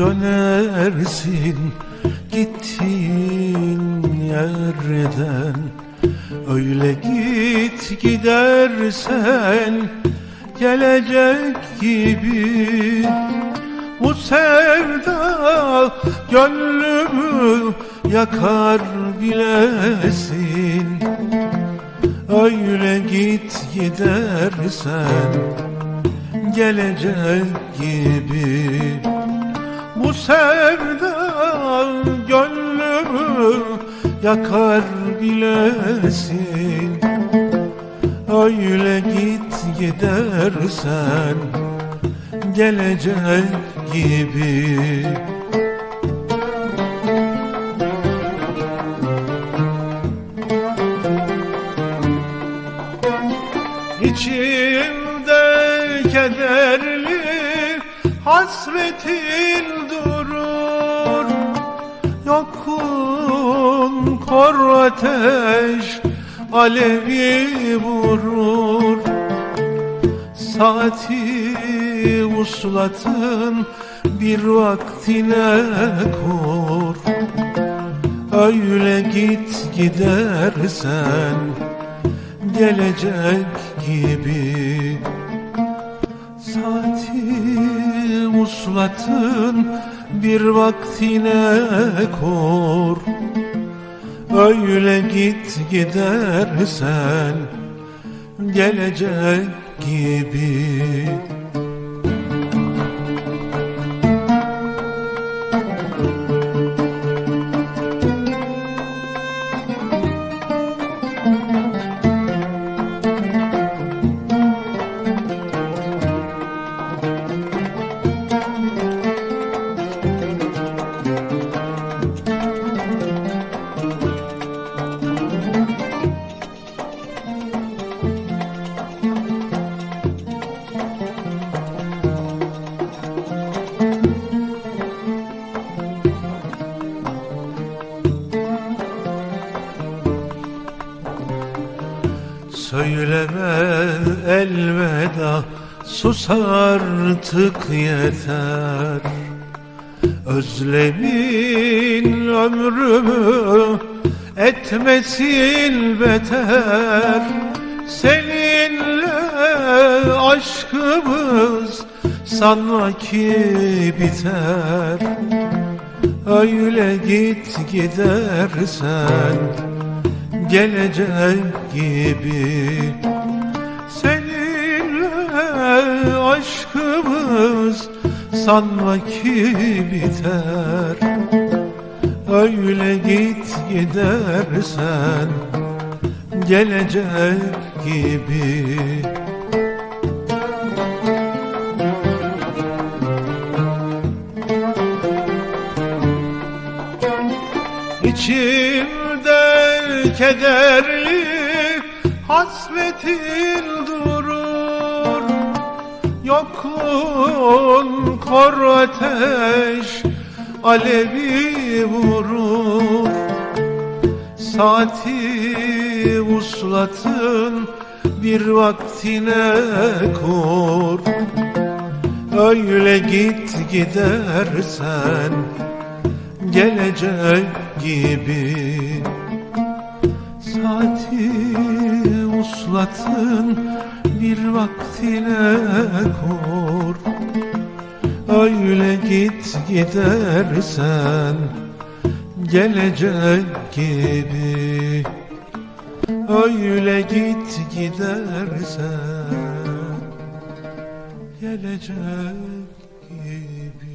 Dönersin gittiğin yerden. Öyle git gidersen gelecek gibi. Bu sevda gönlümü yakar bilesin. Öyle git gidersen gelecek gibi Bu sevda gönlümü yakar bilesin. Öyle git gidersen gelecek gibi. İçimde hasretin durur. Yokun kor ateş alevi vurur. Saati uslatın bir vaktine kur. Öyle git gidersen gelecek gibi Saati uslatın bir vaktine kur Öyle git gidersen gelecek gibi Söyleme elveda sus artık yeter. Özlemin ömrümü etmesin beter. Seninle aşkımız sanma ki biter. Öyle git gidersen gelecek gibi. Seninle aşkımız sanma ki biter. Öyle git gidersen gelecek gibi. İçimde kederli hasretin durur. Yokun kor ateş alevi vurur. Saati uslatın bir vaktine kur. Öyle git gidersen gelecek gibi Saati uslatın bir vaktine kur Öyle git gidersen gelecek gibi. Öyle git gidersen gelecek gibi